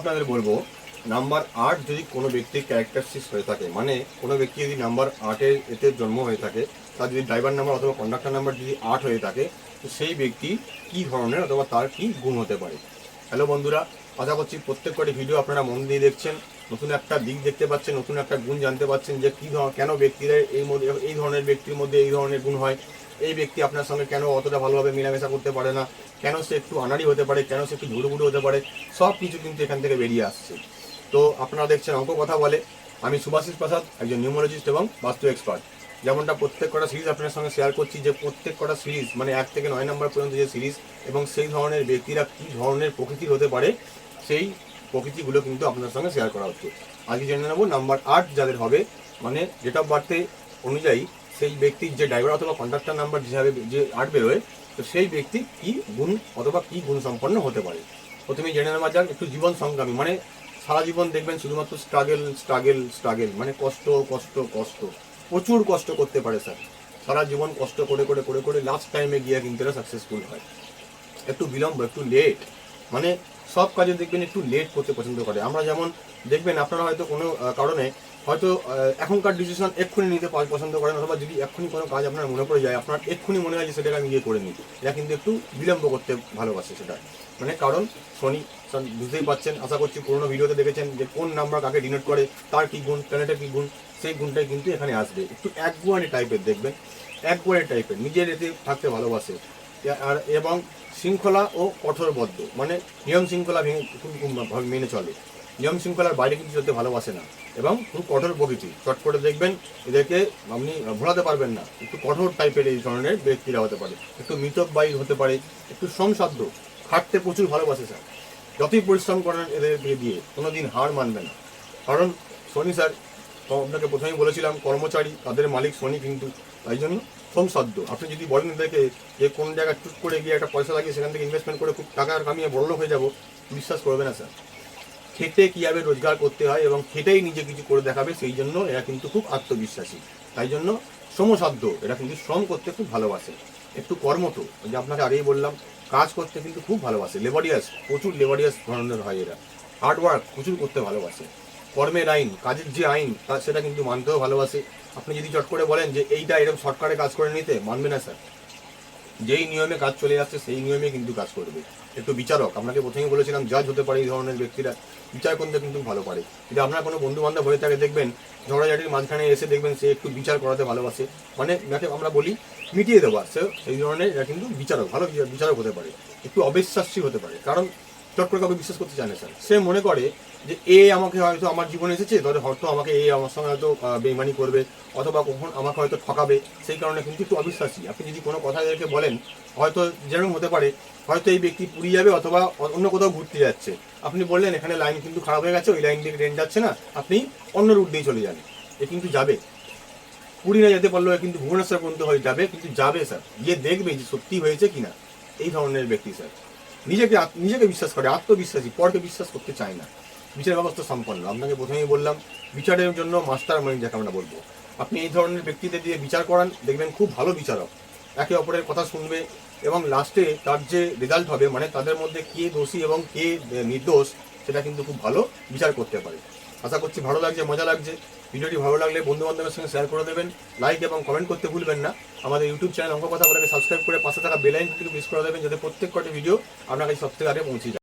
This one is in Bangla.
আপনাদের বলব, নাম্বার আট যদি কোনো ব্যক্তির ক্যারেক্টারিস্টিক্স হয়ে থাকে মানে কোনো ব্যক্তি যদি নাম্বার আটের এতে জন্ম হয়ে থাকে, তার যদি ড্রাইভার নাম্বার অথবা কন্ডাক্টর নাম্বার যদি আট হয়ে থাকে, তো সেই ব্যক্তি কি ধরনের অথবা তার কি গুণ হতে পারে? হ্যালো বন্ধুরা, আশা করছি প্রত্যেক কটি ভিডিও আপনারা মন দিয়ে দেখছেন, নতুন একটা দিক দেখতে পাচ্ছেন, নতুন একটা গুণ জানতে পাচ্ছেন যে কী কেন ব্যক্তিরা এই মধ্যে, এই ধরনের ব্যক্তির মধ্যে এই ধরনের গুণ হয় এই ব্যক্তি আপনার সঙ্গে কেন অতটা ভালোভাবে মেলামেশা করতে পারে না? কেন সে একটু আনাড়ি হতে পারে? কেন সে একটু ঝুড়ুগুড়ু হতে পারে? সব কিছু কিন্তু এখান থেকে বেরিয়ে আসছে। তো আপনারা দেখছেন অঙ্ক কথা বলে। আমি সুভাষিস প্রসাদ, একজন নিউমোলজিস্ট এবং বাস্তু এক্সপার্ট যেমনটা প্রত্যেক কটা সিরিজ আপনার সঙ্গে শেয়ার করছি যে প্রত্যেক কটা সিরিজ মানে এক থেকে নয় নম্বর পর্যন্ত যে সিরিজ এবং সেই ধরনের ব্যক্তিরা কী ধরনের প্রকৃতির হতে পারে, সেই প্রকৃতিগুলো কিন্তু আপনার সঙ্গে শেয়ার করা হচ্ছে। আজকে জেনে নেব নাম্বার আট যাদের হবে মানে ডেট অফ বার্থে অনুযায়ী সেই ব্যক্তির যে ড্রাইভার অথবা কন্ডাক্টর নাম্বার হিসাবে যে আট বেরোয়, তো সেই ব্যক্তি কি গুণ অথবা কি গুণ সম্পন্ন হতে পারে? প্রথমে জেনে নেওয়া যাক, একটু জীবন সংগ্রামী মানে সারা জীবন দেখবেন শুধুমাত্র স্ট্রাগেল স্ট্রাগেল স্ট্রাগেল মানে কষ্ট কষ্ট কষ্ট, প্রচুর কষ্ট করতে পারে স্যার সারা জীবন কষ্ট করে করে করে করে লাস্ট টাইমে গিয়ে কিন্তু এরা সাকসেসফুল হয়। একটু বিলম্ব, একটু লেট মানে সব কাজে দেখবেন একটু লেট করতে পছন্দ করে। আমরা যেমন দেখবেন আপনারা হয়তো কোনো কারণে হয়তো এখনকার ডিসিশন এক্ষুনি নিতে পছন্দ করেন অথবা যদি এক্ষুনি কোনো কাজ আপনার মনে পড়ে যায়, আপনার এক্ষুনি মনে হয় যে সেটাকে আমি গিয়ে করে নিই। এরা কিন্তু একটু বিলম্ব করতে ভালোবাসে সেটা। মানে কারণ শনি বুঝতেই পাচ্ছেন, আশা করছি পুরোনো ভিডিওতে দেখেছেন যে কোন নাম্বার কাকে ডিনোট করে, তার কি গুণ প্ল্যানেটের কি গুণ, সেই গুণটাই কিন্তু এখানে আসবে। একটু একগুয়ানি টাইপের দেখবেন, একগুয়ানি টাইপের নিজের এতে থাকতে ভালোবাসে। আর এবং শৃঙ্খলা ও কঠোরবদ্ধ। মানে নিয়ম শৃঙ্খলা ভেঙে মেনে চলে। নিয়ম শৃঙ্খলার বাইরে কিন্তু চলতে ভালোবাসে না। এবং খুব কঠোর প্রকৃতি চট করে দেখবেন এদেরকে আপনি ভোলাতে পারবেন না। একটু কঠোর টাইপের এই ধরনের ব্যক্তিরা হতে পারে। একটু মিতব্যয়ী হতে পারে। একটু শ্রমসাধ্য। খাটতে প্রচুর ভালোবাসে স্যার। যতই পরিশ্রম করেন এদেরকে দিয়ে কোনো দিন হার মানবে না। কারণ শনি স্যার আপনাকে প্রথমেই বলেছিলাম, কর্মচারী, তাদের মালিক শনি কিন্তু তাই জন্য শ্রমসাধ্য। আপনি যদি বলেন এদেরকে যে কোন জায়গায় চুট করে গিয়ে একটা পয়সা লাগিয়ে সেখান থেকে ইনভেস্টমেন্ট করে খুব টাকা কামিয়ে বড়লোক হয়ে যাব, বিশ্বাস করবে না স্যার। খেটে কীভাবে রোজগার করতে হয় এবং খেটেই নিজে কিছু করে দেখাবে, সেই জন্য এরা কিন্তু খুব আত্মবিশ্বাসী। তাই জন্য শ্রমসাধ্য, এরা কিন্তু শ্রম করতে খুব ভালোবাসে। একটু কর্মঠ যে আপনাকে আগেই বললাম, কাজ করতে কিন্তু খুব ভালোবাসে। লেবারিয়াস প্রচুর লেবারিয়াস ধরনের হয় এরা। হার্ডওয়ার্ক প্রচুর করতে ভালোবাসে। কর্মের আইন কাজের যে আইন, তা সেটা কিন্তু মানতেও ভালোবাসে। আপনি যদি চট করে বলেন যে এইটা এরকম শর্টকাটে কাজ করে নিতে, মানবে না স্যার। যেই নিয়মে কাজ চলে আসছে, সেই নিয়মে কিন্তু কাজ করবে। একটু বিচারক, আপনাকে প্রথমেই বলেছিলাম জাজ হতে পারে এই ধরনের ব্যক্তিরা। বিচার করতে কিন্তু ভালো পারে। যদি আপনার কোনো বন্ধু বান্ধব হয়ে থাকে, দেখবেন ঝগড়াঝাটির মাঝখানে এসে দেখবেন, সে একটু বিচার করাতে ভালোবাসে। মানে যাকে আমরা বলি, মিটিয়ে দেওয়া। সে সেই ধরনের এরা কিন্তু বিচারক, ভালো বিচারক হতে পারে। একটু অবিশ্বাসী হতে পারে। কারণ চট কাউকে বিশ্বাস করতে চায় না, স্যার। সে মনে করে যে এ আমাকে হয়তো আমার জীবনে এসেছে তাহলে হয়তো আমাকে এ আমার সঙ্গে হয়তো বেইমানি করবে, অথবা কখন আমাকে হয়তো ঠকাবে, সেই কারণে কিন্তু একটু অবিশ্বাসী। আপনি যদি কোনো কথা এদেরকে বলেন, হয়তো যেরকম হতে পারে, হয়তো এই ব্যক্তি পুরী যাবে অথবা অন্য কোথাও ঘুরতে যাচ্ছে। আপনি বললেন, এখানে লাইন কিন্তু খারাপ হয়ে গেছে, ওই লাইন দিয়ে ট্রেন যাচ্ছে না, আপনি অন্য রুট দিয়ে চলে যান। এ কিন্তু যাবে। পুরী না যেতে পারলেও এ কিন্তু ভুবনেশ্বর পর্যন্ত হয়ে যাবে, কিন্তু যাবে, স্যার। গিয়ে দেখবে যে সত্যি হয়েছে কিনা। এই ধরনের ব্যক্তি, স্যার। নিজেকে নিজেকে বিশ্বাস করে, আত্মবিশ্বাসী, পরকে বিশ্বাস করতে চায় না। বিচার ব্যবস্থা সম্পন্ন। আপনাকে প্রথমেই বললাম, বিচারের জন্য মাস্টার মাইন্ড যাকে আমরা বলব। আপনি এই ধরনের ব্যক্তিদের দিয়ে বিচার করান, দেখবেন খুব ভালো বিচারক। একে অপরের কথা শুনবে এবং লাস্টে তার যে রেজাল্ট হবে মানে তাদের মধ্যে কে দোষী এবং কে নির্দোষ, সেটা কিন্তু খুব ভালো বিচার করতে পারে। আশা করছি ভালো লাগছে, মজা লাগছে। ভিডিওটি ভালো লাগলে বন্ধুবান্ধবের সঙ্গে শেয়ার করে দেবেন লাইক এবং কমেন্ট করতে ভুলবেন না। আমাদের ইউটিউব চ্যানেল অঙ্ক কথা বলে সাবস্ক্রাইব করে পাশে থাকা বেলাইন কিন্তু মিস করে দেবেন, যাতে প্রত্যেক কটি ভিডিও আপনার কাছে সব থেকে আগে পৌঁছে যায়।